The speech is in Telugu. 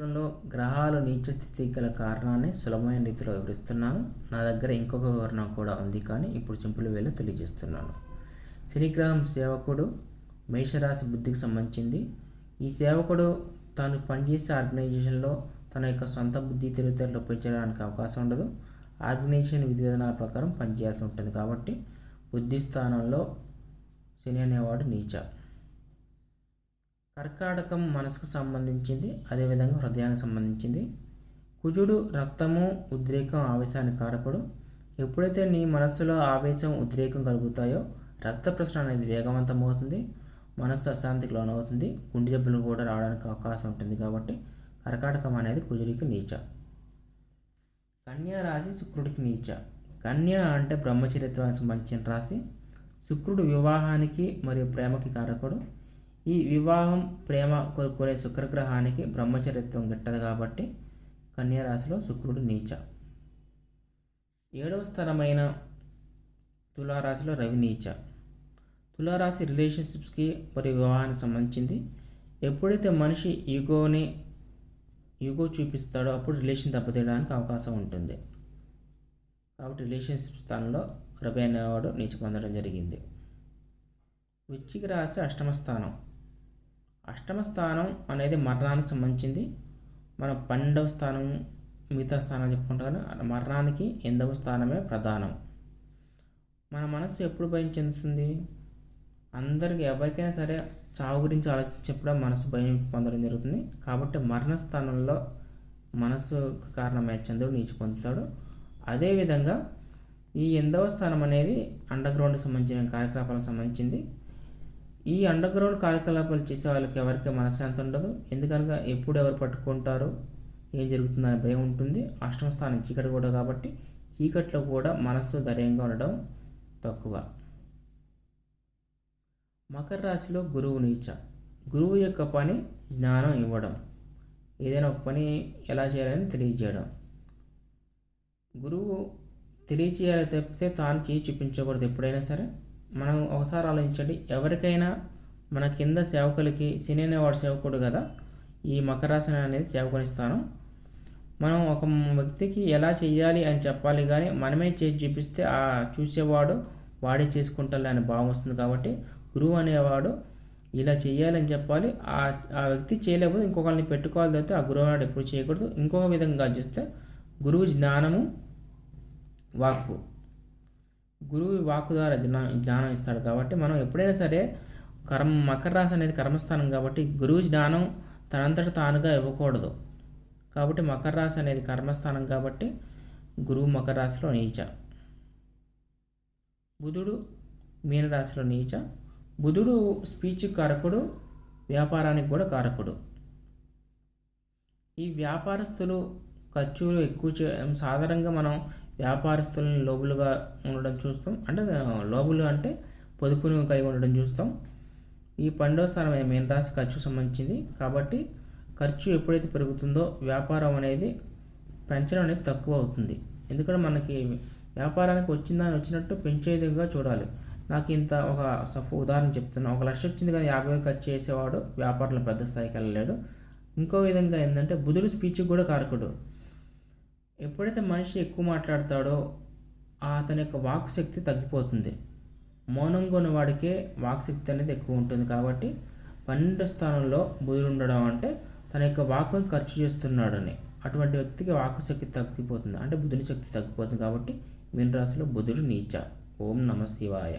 చిత్రంలో గ్రహాలు నీచ స్థితికి గల కారణాన్ని సులభమైన రీతిలో వివరిస్తున్నాను. నా దగ్గర ఇంకొక వివరణ కూడా ఉంది కానీ ఇప్పుడు సింపుల్ వేలో తెలియజేస్తున్నాను. శనిగ్రహం సేవకుడు మేషరాశి బుద్ధికి సంబంధించింది. ఈ సేవకుడు తాను పనిచేసే ఆర్గనైజేషన్లో తన యొక్క సొంత బుద్ధి తెలివితేటలు పెంచడానికి అవకాశం ఉండదు. ఆర్గనైజేషన్ విధి విధానాల ప్రకారం పనిచేయాల్సి ఉంటుంది కాబట్టి బుద్ధి స్థానంలో శని అనేవాడు నీచ. కర్కాటకం మనసుకు సంబంధించింది అదేవిధంగా హృదయానికి సంబంధించింది. కుజుడు రక్తము ఉద్రేకం ఆవేశానికి కారకుడు. ఎప్పుడైతే నీ మనస్సులో ఆవేశం ఉద్రేకం కలుగుతాయో రక్త ప్రసరణ అనేది వేగవంతమవుతుంది. మనస్సు అశాంతికి లోనవుతుంది. గుండె జబ్బులు కూడా రావడానికి అవకాశం ఉంటుంది కాబట్టి కర్కాటకం అనేది కుజుడికి నీచ. కన్యా రాశి శుక్రుడికి నీచ. కన్య అంటే బ్రహ్మచర్యత్వానికి సంబంధించిన రాశి. శుక్రుడు వివాహానికి మరియు ప్రేమకి కారకుడు. ఈ వివాహం ప్రేమ కోరుకునే శుక్రగ్రహానికి బ్రహ్మచర్యత్వం గిట్టదు కాబట్టి కన్యారాశిలో శుక్రుడు నీచ. ఏడవ స్థలమైన తులారాశిలో రవి నీచ. తులారాశి రిలేషన్షిప్స్కి మరియు వివాహానికి సంబంధించింది. ఎప్పుడైతే మనిషి ఈగోని ఈగో చూపిస్తాడో అప్పుడు రిలేషన్ దెబ్బతీయడానికి అవకాశం ఉంటుంది. కాబట్టి రిలేషన్షిప్ స్థానంలో రవి అనేవాడు నీచ పొందడం జరిగింది. వృచ్చిక రాశి అష్టమ స్థానం. అష్టమ స్థానం అనేది మరణానికి సంబంధించింది. మనం పన్నెండవ స్థానం మిగతా స్థానాలు చెప్పుకుంటాం మరణానికి ఎనిమిదవ స్థానమే ప్రధానం. మన మనసు ఎప్పుడు భయం చెందుతుంది? అందరికి ఎవరికైనా సరే చావు గురించి ఆలోచించినప్పుడు మనసు భయం పొందడం జరుగుతుంది. కాబట్టి మరణ స్థానంలో మనసు కారణమైన చంద్రుడు నీచి పొందుతాడు. అదేవిధంగా ఈ ఎనిమిదవ స్థానం అనేది అండర్గ్రౌండ్కి సంబంధించిన కార్యకలాపాలకు సంబంధించింది. ఈ అండర్ గ్రౌండ్ కార్యకలాపాలు చేసే వాళ్ళకి ఎవరికి మనశ్శాంతి ఉండదు. ఎందుకనగా ఎప్పుడు ఎవరు పట్టుకుంటారు ఏం జరుగుతుందనే భయం ఉంటుంది. అష్టమ స్థానం చీకటి కూడా కాబట్టి చీకట్లో కూడా మనస్సు ధైర్యంగా ఉండడం తక్కువ. మకర రాశిలో గురువు నీచ. గురువు యొక్క పని జ్ఞానం ఇవ్వడం. ఏదైనా ఒక పని ఎలా చేయాలని తెలియజేయడం. గురువు తెలియచేయాలి తప్పితే తాను చేసి చూపించకూడదు ఎప్పుడైనా సరే. మనం ఒకసారి ఆలోచించండి. ఎవరికైనా మన కింద సేవకులకి శని అనేవాడు సేవకుడు కదా ఈ మకరాసన అనేది సేవకునిస్తాను మనం ఒక వ్యక్తికి ఎలా చేయాలి అని చెప్పాలి కానీ మనమే చేసి చూపిస్తే ఆ చూసేవాడు వాడే చేసుకుంటాడు అనే భావం వస్తుంది కాబట్టి గురువు అనేవాడు ఇలా చేయాలని చెప్పాలి. ఆ ఆ వ్యక్తి చేయలేకపోతే ఇంకొకరిని పెట్టుకోవాలి తప్పితే ఆ గురువు నాడు ఎప్పుడు చేయకూడదు. ఇంకొక విధంగా చూస్తే గురువు జ్ఞానము వాక్కు. గురువు వాకు ద్వారా జ్ఞా జ్ఞానం ఇస్తాడు కాబట్టి మనం ఎప్పుడైనా సరే కర్మ మకర రాశి అనేది కర్మస్థానం కాబట్టి గురువు జ్ఞానం తనంతట తానుగా ఇవ్వకూడదు. కాబట్టి మకర రాశి అనేది కర్మస్థానం కాబట్టి గురువు మకర రాశిలో నీచ. బుధుడు మీనరాశిలో నీచ. బుధుడు స్పీచ్ కారకుడు వ్యాపారానికి కూడా కారకుడు. ఈ వ్యాపారస్తులు ఖర్చులు ఎక్కువ చే సాధారణంగా మనం వ్యాపారస్తులను లోబులుగా ఉండడం చూస్తాం. అంటే లోబులు అంటే పొదుపును కలిగి ఉండడం చూస్తాం. ఈ పండవ స్థానం మెయిన్ రాశి ఖర్చు సంబంధించింది. కాబట్టి ఖర్చు ఎప్పుడైతే పెరుగుతుందో వ్యాపారం అనేది పెంచడం అనేది తక్కువ అవుతుంది. ఎందుకంటే మనకి వ్యాపారానికి వచ్చిందని వచ్చినట్టు పెంచే విధంగా చూడాలి. నాకు ఇంత ఒక ఉదాహరణ చెప్తున్నా. ఒక లక్ష వచ్చింది కానీ యాభై వేలు ఖర్చు చేసేవాడు వ్యాపారంలో పెద్ద స్థాయికి వెళ్ళలేడు. ఇంకో విధంగా ఏంటంటే బుధుడు స్పీచ్ కూడా కారకుడు. ఎప్పుడైతే మనిషి ఎక్కువ మాట్లాడతాడో అతని యొక్క వాక్ శక్తి తగ్గిపోతుంది. మౌనంగా ఉన్నవాడికే వాక్ శక్తి అనేది ఎక్కువ ఉంటుంది కాబట్టి పన్నెండు స్థానంలో బుధుడు ఉండడం అంటే తన యొక్క వాక్యం ఖర్చు చేస్తున్నాడని. అటువంటి వ్యక్తికి వాక్ శక్తి తగ్గిపోతుంది. అంటే బుధుని శక్తి తగ్గిపోతుంది కాబట్టి మీన రాశిలో బుధుడు నీచ. ఓం నమ శివాయ.